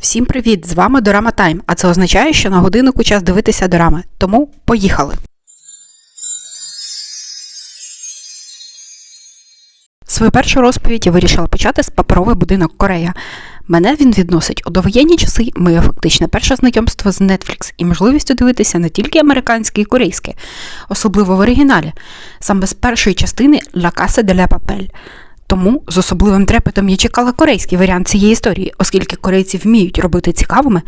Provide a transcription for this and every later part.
Всім привіт! З вами Дорама Тайм, а це означає, що на годиннику час дивитися дорами. Тому поїхали! Свою першу розповідь я вирішила почати з паперовий будинок Корея. Мене він відносить у довоєнні часи моє фактичне перше знайомство з Netflix і можливістю дивитися не тільки американське і корейське, особливо в оригіналі, саме з першої частини La Casa de la Papel. Тому з особливим трепетом я чекала корейський варіант цієї історії, оскільки корейці вміють робити цікавими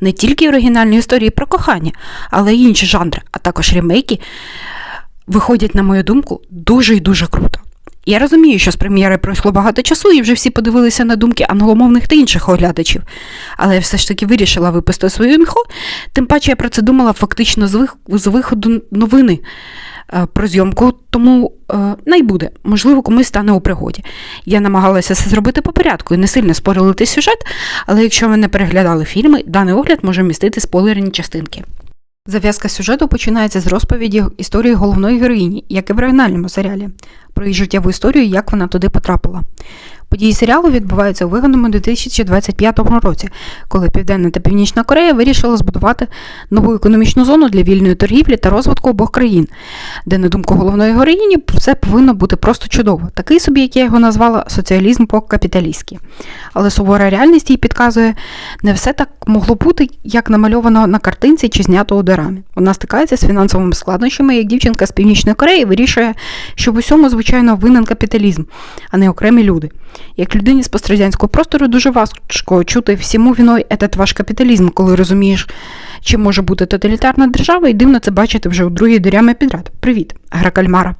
не тільки оригінальні історії про кохання, але й інші жанри, а також ремейки виходять, на мою думку, дуже і дуже круто. Я розумію, що з прем'єри пройшло багато часу, і вже всі подивилися на думки англомовних та інших оглядачів, але я все ж таки вирішила випустити свою інфо, тим паче я про це думала фактично з, виходу новини е, про зйомку, тому е, най буде, можливо, комусь стане у пригоді. Я намагалася це зробити по порядку і не сильно спорилити сюжет, але якщо ви не переглядали фільми, даний огляд може містити спойлерні частинки. Зав'язка сюжету починається з розповіді історії головної героїні, як і в оригінальному серіалі, про її життєву історію, як вона туди потрапила. Події серіалу відбуваються у виганому 2025 році, коли Південна та Північна Корея вирішили збудувати нову економічну зону для вільної торгівлі та розвитку обох країн, де, на думку головної героїні, все повинно бути просто чудово. Такий собі, як я його назвала, соціалізм по-капіталістськи. Але сувора реальність їй підказує, не все так могло бути, як намальовано на картинці чи знято у дорамі. Вона стикається з фінансовими складнощами, як дівчинка з Північної Кореї вирішує, що в усьому, звичайно, винен капіталізм, а не окремі люди. Як людині з пострадянського простору дуже важко чути всьому віною етат ваш капіталізм, коли розумієш, чим може бути тоталітарна держава, і дивно це бачити вже у другій дорямі підряд. Привіт, гра кальмара.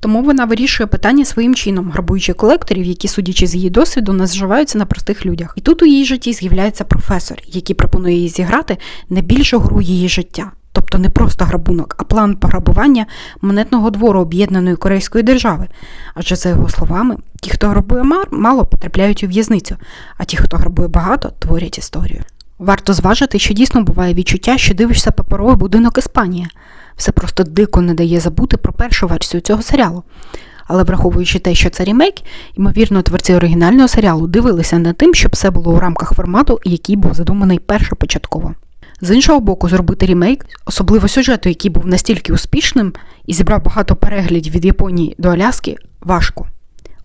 Тому вона вирішує питання своїм чином, грабуючи колекторів, які, судячи з її досвіду, не зживаються на простих людях. І тут у її житті з'являється професор, який пропонує їй зіграти не більшу гру її життя. Тобто не просто грабунок, а план пограбування монетного двору об'єднаної корейської держави. Адже, за його словами, ті, хто грабує мало потрапляють у в'язницю, а ті, хто грабує багато, творять історію. Варто зважити, що дійсно буває відчуття, що дивишся паперовий будинок Іспанія. Все просто дико не дає забути про першу версію цього серіалу. Але враховуючи те, що це ремейк, ймовірно, творці оригінального серіалу дивилися над тим, щоб все було у рамках формату, який був задуманий першопочатково. З іншого боку, зробити ремейк, особливо сюжету, який був настільки успішним і зібрав багато переглядів від Японії до Аляски, важко.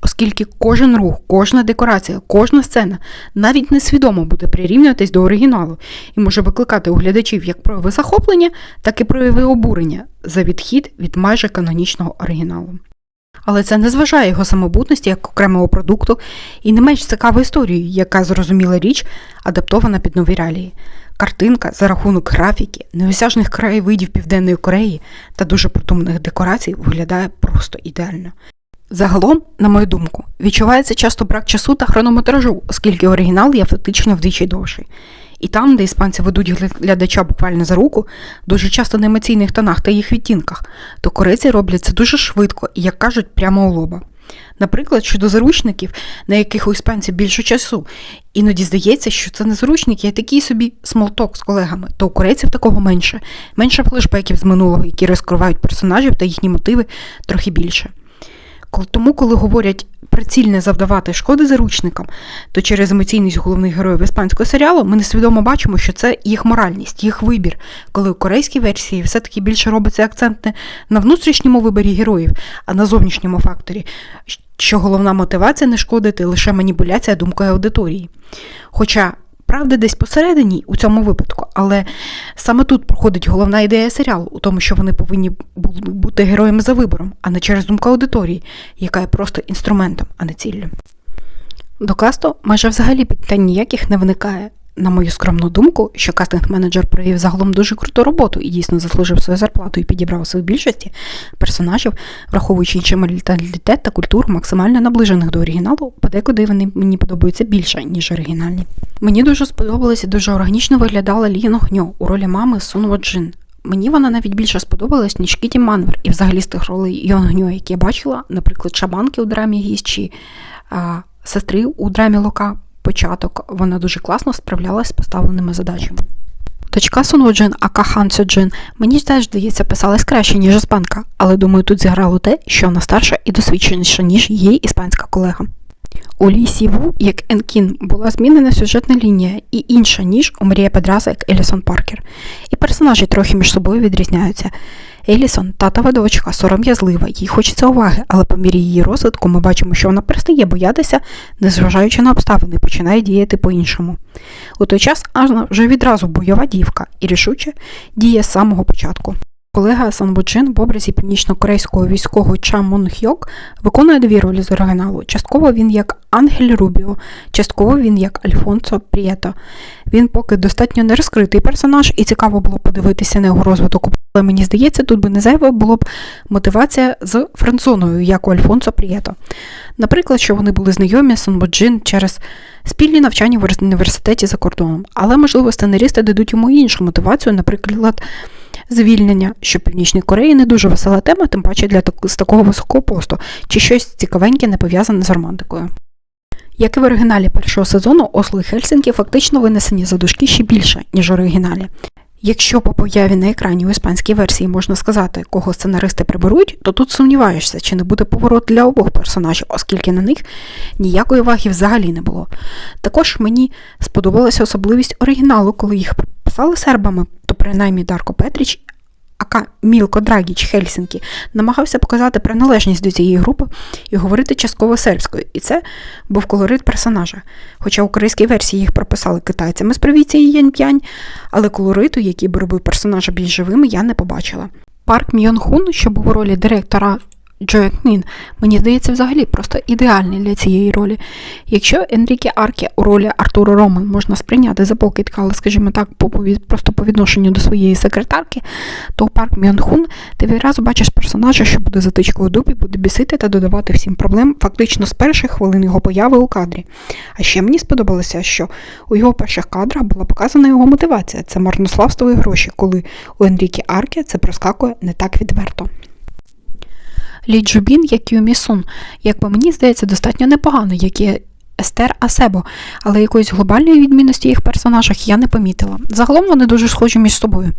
Оскільки кожен рух, кожна декорація, кожна сцена навіть несвідомо буде прирівнюватись до оригіналу і може викликати у глядачів як прояви захоплення, так і прояви обурення за відхід від майже канонічного оригіналу. Але це не зважає його самобутності як окремого продукту і не менш цікаву історію, яка зрозуміла річ, адаптована під нові реалії. Картинка за рахунок графіки, неосяжних краєвидів Південної Кореї та дуже притомних декорацій виглядає просто ідеально. Загалом, на мою думку, відчувається часто брак часу та хронометражу, оскільки оригінал є фактично вдвічі довший. І там, де іспанці ведуть глядача буквально за руку, дуже часто на емоційних тонах та їх відтінках, то корейці роблять це дуже швидко і, як кажуть, прямо у лоба. Наприклад, щодо заручників, на яких у іспанців більше часу, іноді здається, що це не заручники, а такий собі смолток з колегами, то у корейців такого менше, менше флешбеків з минулого, які розкривають персонажів та їхні мотиви трохи більше. Тому, коли говорять прицільне завдавати шкоди заручникам, то через емоційність головних героїв іспанського серіалу ми несвідомо бачимо, що це їх моральність, їх вибір, коли у корейській версії все-таки більше робиться акцент не на внутрішньому виборі героїв, а на зовнішньому факторі, що головна мотивація не шкодити лише маніпуляція думкою аудиторії. Хоча правда десь посередині у цьому випадку, але саме тут проходить головна ідея серіалу, у тому, що вони повинні бути героями за вибором, а не через думку аудиторії, яка є просто інструментом, а не ціллю. До касту майже взагалі питань ніяких не виникає. На мою скромну думку, що кастинг-менеджер провів загалом дуже круту роботу і дійсно заслужив свою зарплату і підібрав свою більшості персонажів, враховуючи інший менталітет та культуру максимально наближених до оригіналу, подекуди вони мені подобаються більше, ніж оригінальні. Мені дуже сподобалося, дуже органічно виглядала Лі Ногньо у ролі мами Сунво Джин. Мені вона навіть більше сподобалась, ніж Кіті Манвер, і взагалі з тих ролей Йонгньо, які я бачила, наприклад, Шабанки у драмі Гість чи а, сестри у драмі Лока початок, вона дуже класно справлялась з поставленими задачами. Дочка Сунводжин, Ака Хан Сьоджин, мені теж здається, писалась краще, ніж іспанка, але думаю, тут зіграло те, що вона старша і досвідченіша, ніж її іспанська колега. У Лісі Ву, як Енкін, була змінена сюжетна лінія і інша, ніж у Марія Педраса, як Елісон Паркер. І персонажі трохи між собою відрізняються. Елісон татова дочка, сором'язлива, їй хочеться уваги, але по мірі її розвитку ми бачимо, що вона перестає боятися, незважаючи на обставини, починає діяти по-іншому. У той час Ажна вже відразу бойова дівка і рішуче діє з самого початку. Колега Сан Бучин в образі північно-корейського військового Ча Мун Хьок виконує дві ролі з оригіналу. Частково він як Ангель Рубіо, частково він як Альфонсо Прієто. Він поки достатньо не розкритий персонаж, і цікаво було подивитися на його розвиток. Але мені здається, тут би не зайва було б мотивація з францоною, як у Альфонсо Прієто. Наприклад, що вони були знайомі з Санбуджин через спільні навчання в університеті за кордоном. Але, можливо, сценарісти дадуть йому іншу мотивацію, наприклад звільнення, що Північній Кореї не дуже весела тема, тим паче для з такого високого посту, чи щось цікавеньке не пов'язане з романтикою. Як і в оригіналі першого сезону, Осло і Хельсинкі фактично винесені за дужки ще більше, ніж в оригіналі. Якщо по появі на екрані у іспанській версії можна сказати, кого сценаристи приберуть, то тут сумніваєшся, чи не буде поворот для обох персонажів, оскільки на них ніякої ваги взагалі не було. Також мені сподобалася особливість оригіналу, коли їх писали сербами, принаймні Дарко Петріч, ака Мілко Драгіч Хельсінкі, намагався показати приналежність до цієї групи і говорити частково сербською, і це був колорит персонажа. Хоча у корейській версії їх прописали китайцями з провіції Янь-П'янь, але колориту, який би робив персонажа більш живими, я не побачила. Парк Мьон Хун, що був у ролі директора Джо Кмін, мені здається, взагалі просто ідеальний для цієї ролі. Якщо Енріке Аркі у ролі Артура Роман можна сприйняти за покидка, але, скажімо так, по, просто по відношенню до своєї секретарки, то у Парк Мьон Хун ти відразу бачиш персонажа, що буде затичкою дубі, буде бісити та додавати всім проблем фактично з перших хвилин його появи у кадрі. А ще мені сподобалося, що у його перших кадрах була показана його мотивація це марнославство і гроші, коли у Енріке Аркі це проскакує не так відверто. Лі Джубін, як Юмі Сун, як по мені здається, достатньо непогано, як і Естер Асебо, але якоїсь глобальної відмінності їх персонажах я не помітила. Загалом вони дуже схожі між собою.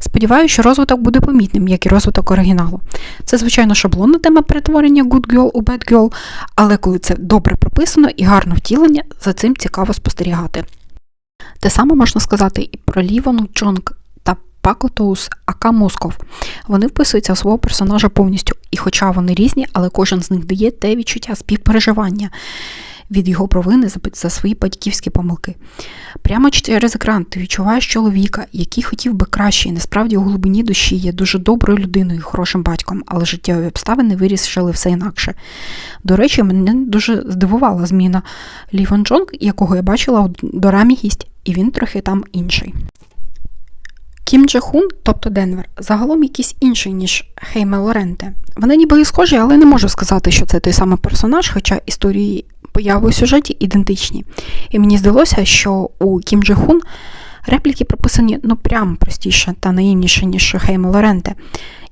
Сподіваюся, що розвиток буде помітним, як і розвиток оригіналу. Це, звичайно, шаблонна тема перетворення Good Girl у Bad Girl, але коли це добре прописано і гарно втілення, за цим цікаво спостерігати. Те саме можна сказати і про Лівону Чонг та Пако Тоус Ака Москов. Вони вписуються в свого персонажа повністю, хоча вони різні, але кожен з них дає те відчуття співпереживання від його провини за, свої батьківські помилки. Прямо через екран ти відчуваєш чоловіка, який хотів би краще, і насправді у глибині душі є дуже доброю людиною, і хорошим батьком, але життєві обставини вирішили все інакше. До речі, мене дуже здивувала зміна Лі Вон Джонг, якого я бачила у дорамі гість, і він трохи там інший. Кім Дже Хун, тобто Денвер, загалом якийсь інший, ніж Хейме Лоренте. Вони ніби і схожі, але не можу сказати, що це той самий персонаж, хоча історії появи у сюжеті ідентичні. І мені здалося, що у Кім Дже Хун репліки прописані ну прям простіше та наївніше, ніж Хейме Лоренте.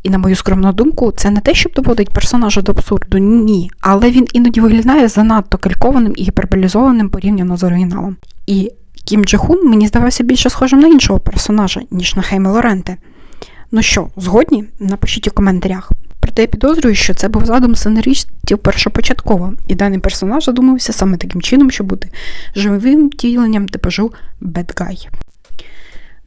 І, на мою скромну думку, це не те, щоб доводить персонажа до абсурду, ні, але він іноді виглядає занадто калькованим і гіперболізованим порівняно з оригіналом. І Кім Дже Хун мені здавався більше схожим на іншого персонажа, ніж на Хейме Лоренте. Ну що, згодні? Напишіть у коментарях. Проте я підозрюю, що це був задум сценаристів першопочатково, і даний персонаж задумався саме таким чином, щоб бути живим втіленням типажу Guy.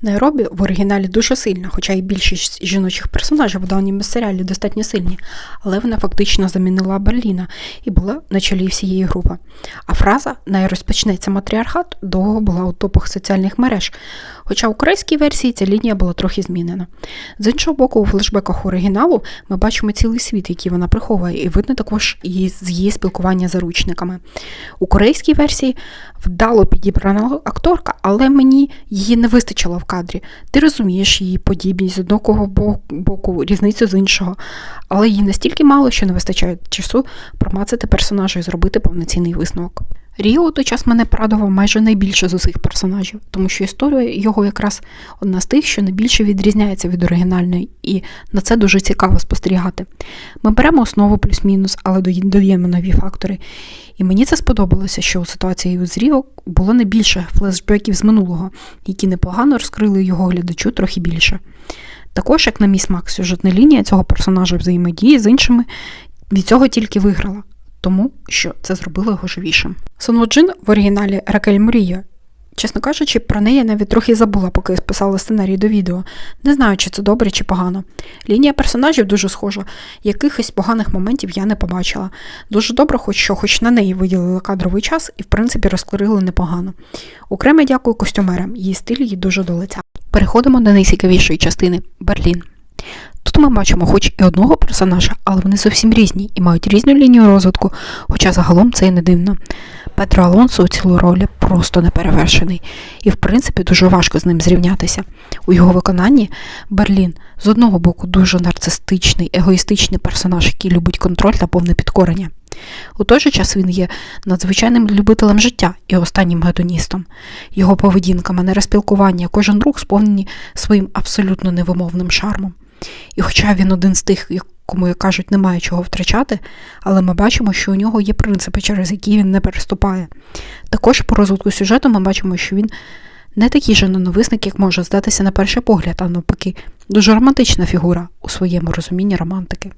Найробі в оригіналі дуже сильна, хоча і більшість жіночих персонажів у даному серіалі достатньо сильні, але вона фактично замінила Берліна і була на чолі всієї групи. А фраза «Най розпочнеться матріархат довго була у топах соціальних мереж, хоча у корейській версії ця лінія була трохи змінена. З іншого боку, у флешбеках оригіналу ми бачимо цілий світ, який вона приховує, і видно також її з її спілкування з заручниками. У корейській версії вдало підібрана акторка, але мені її не вистачило в кадрі. Ти розумієш її подібність з одного боку, різницю з іншого, але її настільки мало, що не вистачає часу промацати персонажа і зробити повноцінний висновок. Ріо у той час мене порадував майже найбільше з усіх персонажів, тому що історія його якраз одна з тих, що найбільше відрізняється від оригінальної, і на це дуже цікаво спостерігати. Ми беремо основу плюс-мінус, але додаємо нові фактори. І мені це сподобалося, що у ситуації з Ріо було не більше флешбеків з минулого, які непогано розкрили його глядачу трохи більше. Також, як на мій смак, сюжетна лінія цього персонажа взаємодії з іншими від цього тільки виграла. Тому що це зробило його живішим. Сонводжин в оригіналі Ракель Мрія. Чесно кажучи, про неї я навіть трохи забула, поки писала сценарій до відео. Не знаю, чи це добре, чи погано. Лінія персонажів дуже схожа, якихось поганих моментів я не побачила. Дуже добре, хоч що хоч на неї виділили кадровий час і, в принципі, розклеїли непогано. Окремо дякую костюмерам, її стиль їй дуже до лиця. Переходимо до найцікавішої частини Берлін. Тут ми бачимо хоч і одного персонажа, але вони зовсім різні і мають різну лінію розвитку, хоча загалом це і не дивно. Петро Алонсо у цілу ролі просто неперевершений, і в принципі дуже важко з ним зрівнятися. У його виконанні Берлін з одного боку дуже нарцистичний, егоїстичний персонаж, який любить контроль та повне підкорення. У той же час він є надзвичайним любителем життя і останнім гедоністом. Його поведінка, манера спілкування, кожен рух сповнені своїм абсолютно невимовним шармом. І хоча він один з тих, кому як кажуть, немає чого втрачати, але ми бачимо, що у нього є принципи, через які він не переступає. Також по розвитку сюжету ми бачимо, що він не такий же ненависник, як може здатися на перший погляд, а навпаки, дуже романтична фігура у своєму розумінні романтики.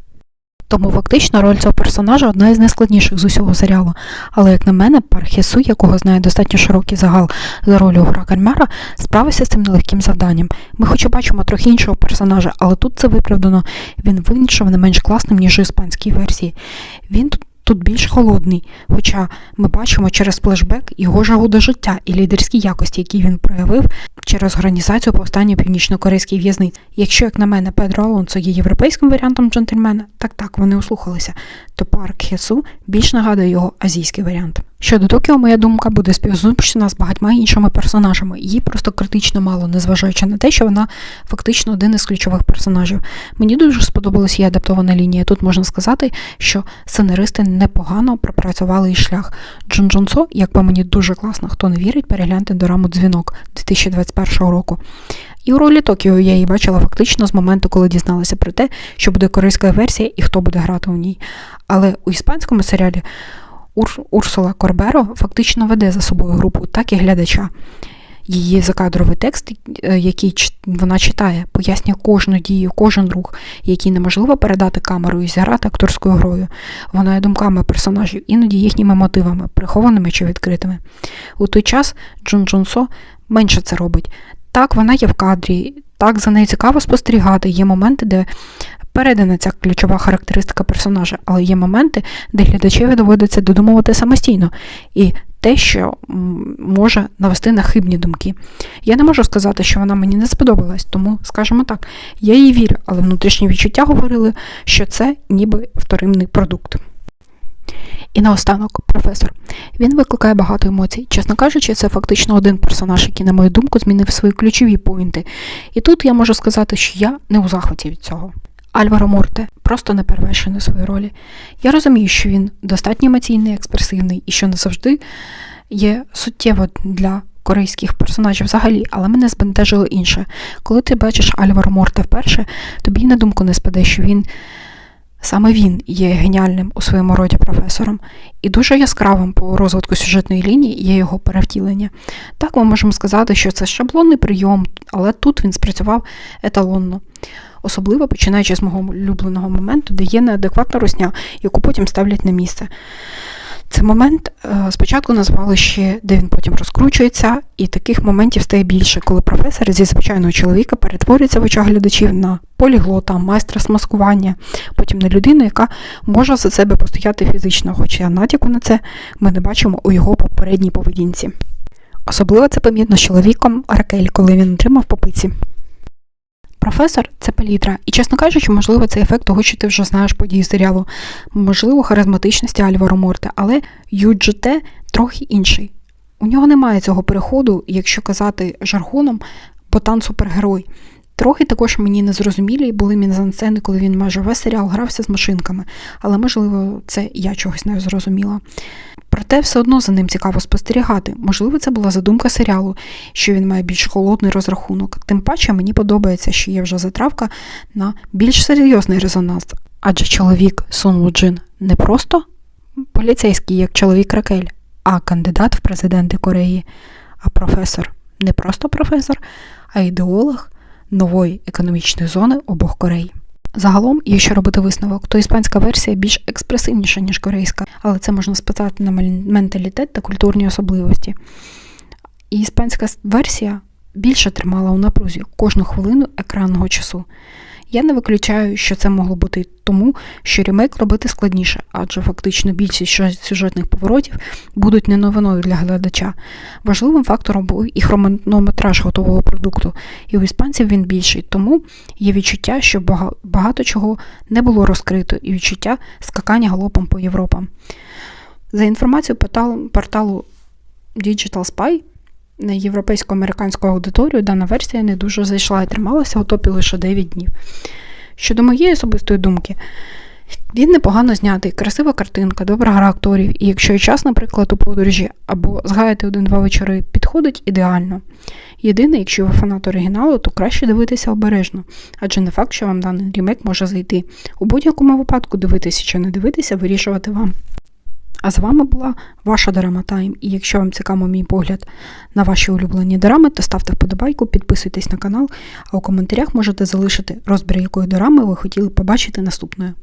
Тому фактично роль цього персонажа одна із найскладніших з усього серіалу. Але, як на мене, пар Хесу, якого знає достатньо широкий загал за ролю гра кальмара, справився з цим нелегким завданням. Ми хоч і бачимо трохи іншого персонажа, але тут це виправдано. Він вийшов не менш класним, ніж у іспанській версії. Він тут тут більш холодний, хоча ми бачимо через флешбек його жагу до життя і лідерські якості, які він проявив через організацію повстання північно-корейській в'язниці. Якщо, як на мене, Педро Алонсо є європейським варіантом джентльмена, так так вони услухалися, то парк Хесу більш нагадує його азійський варіант. Щодо Токіо, моя думка буде співзупущена з багатьма іншими персонажами. Її просто критично мало, незважаючи на те, що вона фактично один із ключових персонажів. Мені дуже сподобалась її адаптована лінія. Тут можна сказати, що сценаристи непогано пропрацювали її шлях. Джон Джонсо, як по мені дуже класно, хто не вірить, перегляньте дораму дзвінок 2021 року. І у ролі Токіо я її бачила фактично з моменту, коли дізналася про те, що буде корейська версія і хто буде грати у ній. Але у іспанському серіалі Ур... Урсула Корберо фактично веде за собою групу, так і глядача. Її закадровий текст, е, який вона читає, пояснює кожну дію, кожен рух, який неможливо передати камерою і зіграти акторською грою. Вона є думками персонажів, іноді їхніми мотивами, прихованими чи відкритими. У той час Джун Джунсо менше це робить. Так, вона є в кадрі, так за нею цікаво спостерігати. Є моменти, де передана ця ключова характеристика персонажа, але є моменти, де глядачеві доводиться додумувати самостійно. І те, що може навести на хибні думки. Я не можу сказати, що вона мені не сподобалась, тому, скажімо так, я їй вірю, але внутрішні відчуття говорили, що це ніби вторинний продукт. І наостанок, професор. Він викликає багато емоцій. Чесно кажучи, це фактично один персонаж, який, на мою думку, змінив свої ключові поінти. І тут я можу сказати, що я не у захваті від цього. Альваро Морте просто не перевершений у своїй ролі. Я розумію, що він достатньо емоційний, експресивний і що не завжди є суттєво для корейських персонажів взагалі, але мене збентежило інше. Коли ти бачиш Альваро Морте вперше, тобі на думку не спаде, що він. Саме він є геніальним у своєму роді професором, і дуже яскравим по розвитку сюжетної лінії є його перевтілення. Так ми можемо сказати, що це шаблонний прийом, але тут він спрацював еталонно особливо починаючи з мого улюбленого моменту, де є неадекватна русня, яку потім ставлять на місце. Це момент е, спочатку назвали ще, де він потім розкручується, і таких моментів стає більше, коли професор зі звичайного чоловіка перетворюється в очах глядачів на поліглота, майстра смаскування, потім на людину, яка може за себе постояти фізично, хоча натяку на це ми не бачимо у його попередній поведінці. Особливо це помітно з чоловіком Ракель, коли він отримав попиці. Професор це палітра, і, чесно кажучи, можливо, це ефект того, що ти вже знаєш події серіалу, можливо, харизматичності Альваро Морте, але ЮДЖТ трохи інший. У нього немає цього переходу, якщо казати жаргоном, ботан супергерой. Трохи також мені незрозумілі були мізансцени, коли він майже весь серіал грався з машинками, але, можливо, це я чогось не зрозуміла. Проте все одно за ним цікаво спостерігати. Можливо, це була задумка серіалу, що він має більш холодний розрахунок. Тим паче мені подобається, що є вже затравка на більш серйозний резонанс. Адже чоловік Сун Луджин не просто поліцейський, як чоловік Ракель, а кандидат в президенти Кореї, а професор не просто професор, а ідеолог нової економічної зони обох Корей. Загалом, якщо робити висновок, то іспанська версія більш експресивніша, ніж корейська, але це можна списати на менталітет та культурні особливості. І іспанська версія більше тримала у напрузі кожну хвилину екранного часу. Я не виключаю, що це могло бути тому, що ремейк робити складніше, адже фактично більшість сюжетних поворотів будуть не новиною для глядача. Важливим фактором був і хронометраж готового продукту, і у іспанців він більший, тому є відчуття, що багато чого не було розкрито, і відчуття скакання галопом по Європам. За інформацією порталу, Digital Spy, європейсько-американську аудиторію дана версія не дуже зайшла і трималася у топі лише 9 днів. Щодо моєї особистої думки, він непогано знятий, красива картинка, добра гра акторів, і якщо є час, наприклад, у подорожі або згаяти один-два вечори, підходить ідеально. Єдине, якщо ви фанат оригіналу, то краще дивитися обережно, адже не факт, що вам даний ремейк може зайти. У будь-якому випадку дивитися чи не дивитися, вирішувати вам. А з вами була ваша Дорама Тайм. І якщо вам цікаво мій погляд на ваші улюблені дорами, то ставте вподобайку, підписуйтесь на канал, а у коментарях можете залишити розбір якої дорами ви хотіли побачити наступною.